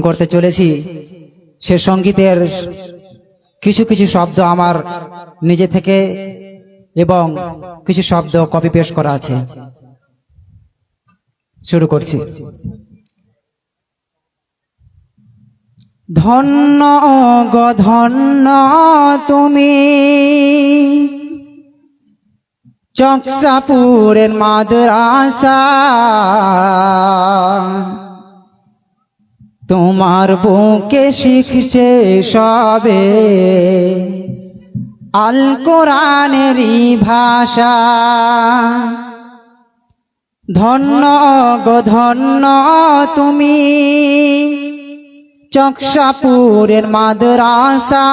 করতে চলেছি, সে সঙ্গীতের কিছু কিছু শব্দ আমার নিজে থেকে এবং কিছু শব্দ কপি পেস্ট করা আছে। শুরু করছি। ধন্য গ, ধন্য তুমি। চকসাপুরের মাদ্রাসা। তোমার বুকে শিখছে সবে। আল কোরআনেরই ভাষা। ধন্য গো, ধন্য তুমি। চকসাপুরের মাদ্রাসা।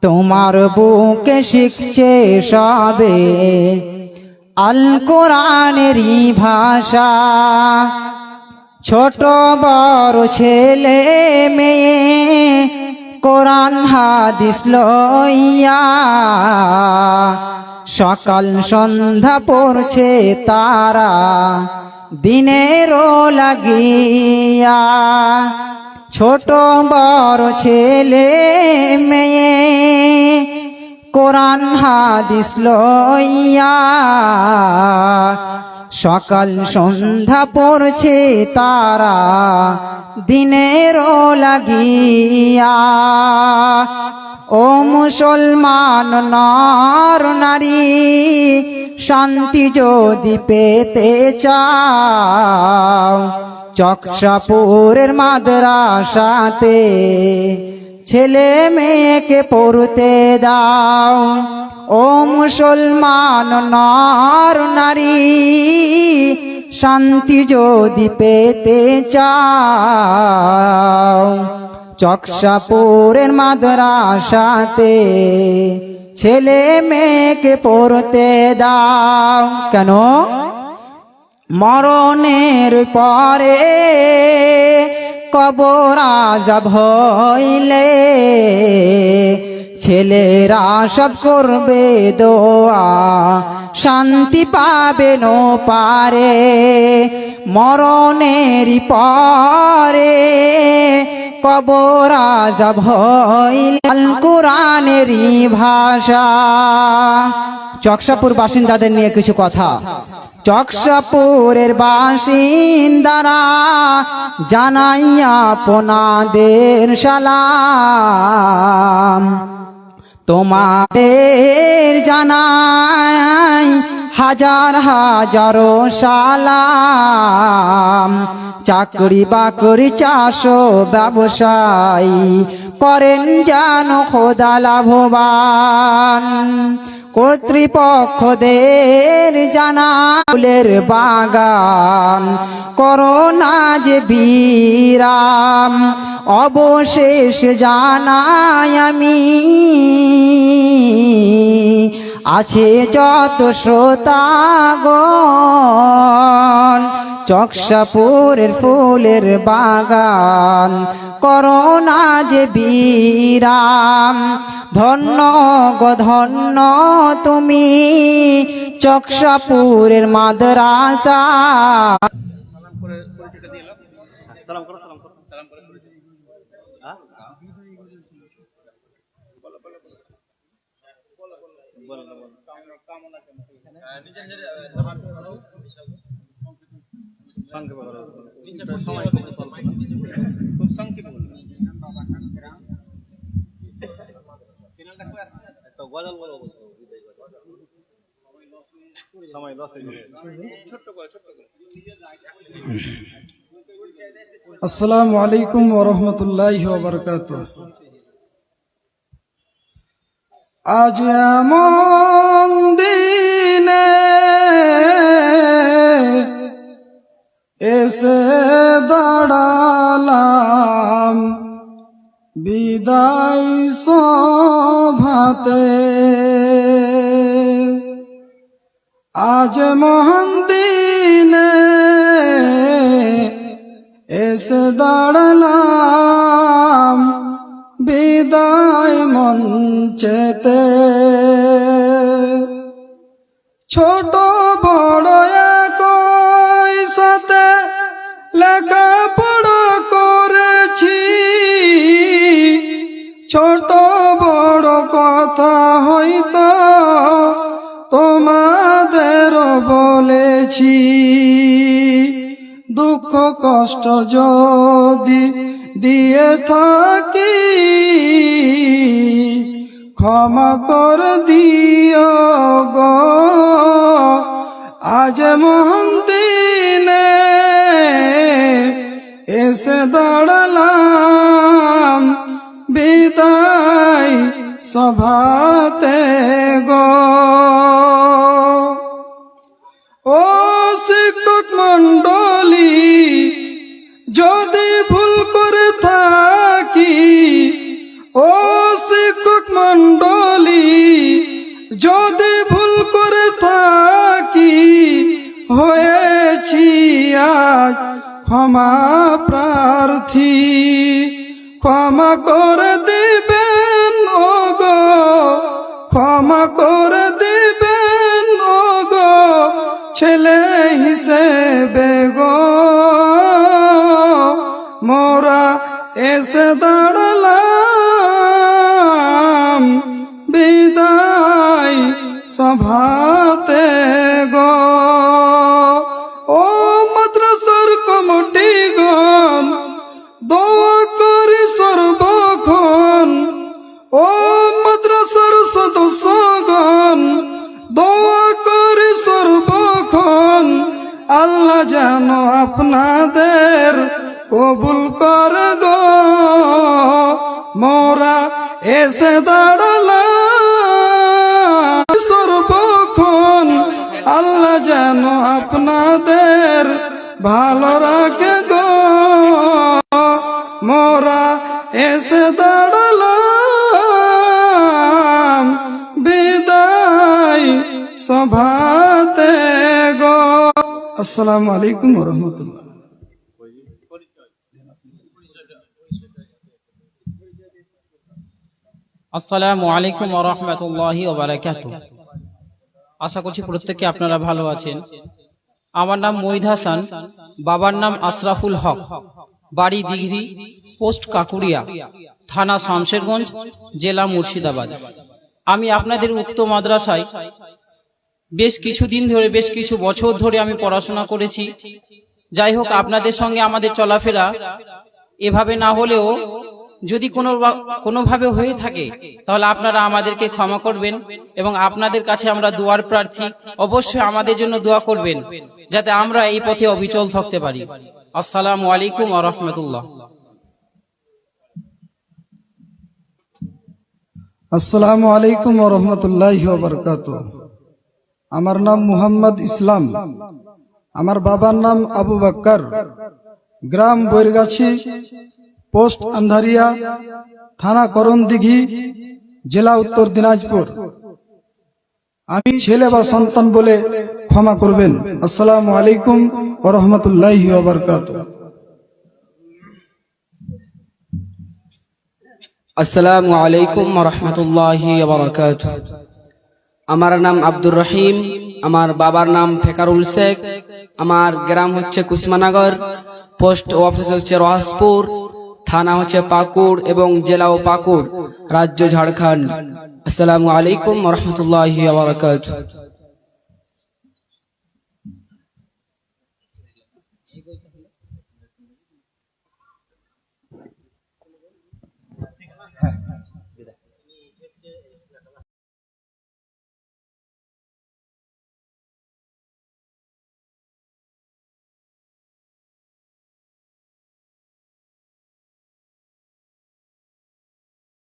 তোমার বুকে শিখছে সবে। আল কোরআনেরই ভাষা। ছোট বড় ছেলে মেয়ে, কোরআন, হাদিস লইয়া সকাল সন্ধ্যা পড়ছে তারা দিনেরও লাগিয়া। ছোট বড় ছেলে মেয়ে, কোরআন, হাদিস লইয়া সকাল সন্ধ্যা পড়ছে তারা দিনেরও লাগিয়া। ও মুসলমান নর নারী, শান্তি যদি পেতে চাও, চকসাপুরের মাদ্রাসাতে ছেলে মেয়েকে পড়তে দাও। ও মুসলমান নর নারী, শান্তি যদি পেতে চাও। চকসাপুরের মাদ্রাসাতে ছেলে মেয়েকে পড়তে দাও। কেন? মরণের পরে কবর আজাব হইলে ছেলেরা সব করবে দোয়া, শান্তি পাবে নো পারে মরণের পরে কবর আজাব হইলে আল কোরআনেরই ভাষা। চকসাপুর বাসিন্দাদের নিয়ে কিছু কথা। চকসাপুরের বাসিন্দারা জানাইয়া পোনাদের সালাম। তোমাদের জানাই হাজার হাজারো সালাম। চাকরি বাকরি চাষো ব্যবসায়ী করেন যেন খোদা লাভবান। কর্তৃপক্ষদের জানা ফুলের বাগান। করোনা যে বিরাম অবশেষ জানাই আমি। আছে যত শ্রোতাগণ চকসাপুরের ফুলের বাগান করোনা যে বিরাম। ধন্য গো ধন্য তুমি চকসাপুরের মাদ্রাসা। খুব সংক্ষেপে গজল বলো বলছো বিদায় গজল। সময় লস ছোট্ট করে ছোট্ট করে। আসসালামু আলাইকুম ওরহমতুল্লাহ ওবরকাত আজ এমন দিনে এসে দাঁড়ালাম। বিদায় সভাতে। আজ মহান দিনে এসে দাঁড়ালাম বিদায় মঞ্চেতে। ছোট কষ্ট যদি দিয়ে থাকি ক্ষমা কর দিও গো। আজ মহান দিনে এসে দাঁড়ালাম। শিক্ষক মণ্ডলী, যদি ভুল করে থাকি, হয়েছি আজ ক্ষমা প্রার্থী। ক্ষমা করে দিবেন ও ক্ষমা করে দিবেন ও ছেলে হিসেবে গো। মোরা এসে সভাতে গো। ও মাদ্রাসার কমিটি গণ, দোয়া করি সর্বক্ষণ। ও মাদ্রাসার সদস্যগণ দোয়া করি সর্বক্ষণ। আল্লাহ যেন আপনাদের কবুল কর গো। মোরা এসে দাঁড়ালাম। সর্বক্ষণ আল্লাহ যেন আপনাদের ভালো রাখে গো। মোরা এসে দাঁড়ালাম বিদায় সভাতে গো। আসসালামু আলাইকুম রহমতুল্লাহ আসসালামু আলাইকুম রহমতুল্লাহি ওবারাকাতু আশা করছি প্রত্যেকে আপনারা ভালো আছেন। আমার নাম মহিদ হাসান। বাবার নাম আশরাফুল হক। বাড়ি দিঘরি পোস্ট কাকুরিয়া থানা শামশেরগঞ্জ জেলা মুর্শিদাবাদ। আমি আপনাদের উক্ত মাদ্রাসায় বেশ কিছুদিন ধরে বেশ কিছু বছর ধরে আমি পড়াশোনা করেছি। যাই হোক আপনাদের সঙ্গে আমাদের চলাফেরা এভাবে না হলেও যদি কোনো কোনোভাবে হয়ে থাকে, তাহলে আপনারা আমাদেরকে ক্ষমা করবেন এবং আপনাদের কাছে আমরা দোয়ার প্রার্থী, অবশ্যই আমাদের জন্য দোয়া করবেন, যাতে আমরা এই পথে অবিচল থাকতে পারি। আসসালামু আলাইকুম আ রহমতুল্লাহ। আসসালামু আলাইকুম রহমতুল্লাহ আমার নাম মুহাম্মদ ইসলাম। আমার বাবার নাম আবু বাক্কার গ্রাম বৈরগাছি পোস্ট আন্ধারিয়া, থানা করণদিঘি, জেলা উত্তর দিনাজপুর। আমি ছেলে বা সন্তান বলে ক্ষমা করবেন। আসসালামু আলাইকুম ও রহমতুল্লাহ আসসালামু আলাইকুম রহমতুল্লাহি আমার নাম আব্দুর রহিম, আমার বাবার নাম ফেকারুল শেখ, আমার গ্রাম হচ্ছে কুসমানগর, পোস্ট অফিস হচ্ছে রহাসপুর থানা হচ্ছে পাকুড় এবং জেলাও পাকুড় রাজ্য ঝাড়খণ্ড। আসসালামু আলাইকুম রহমতুল্লাহ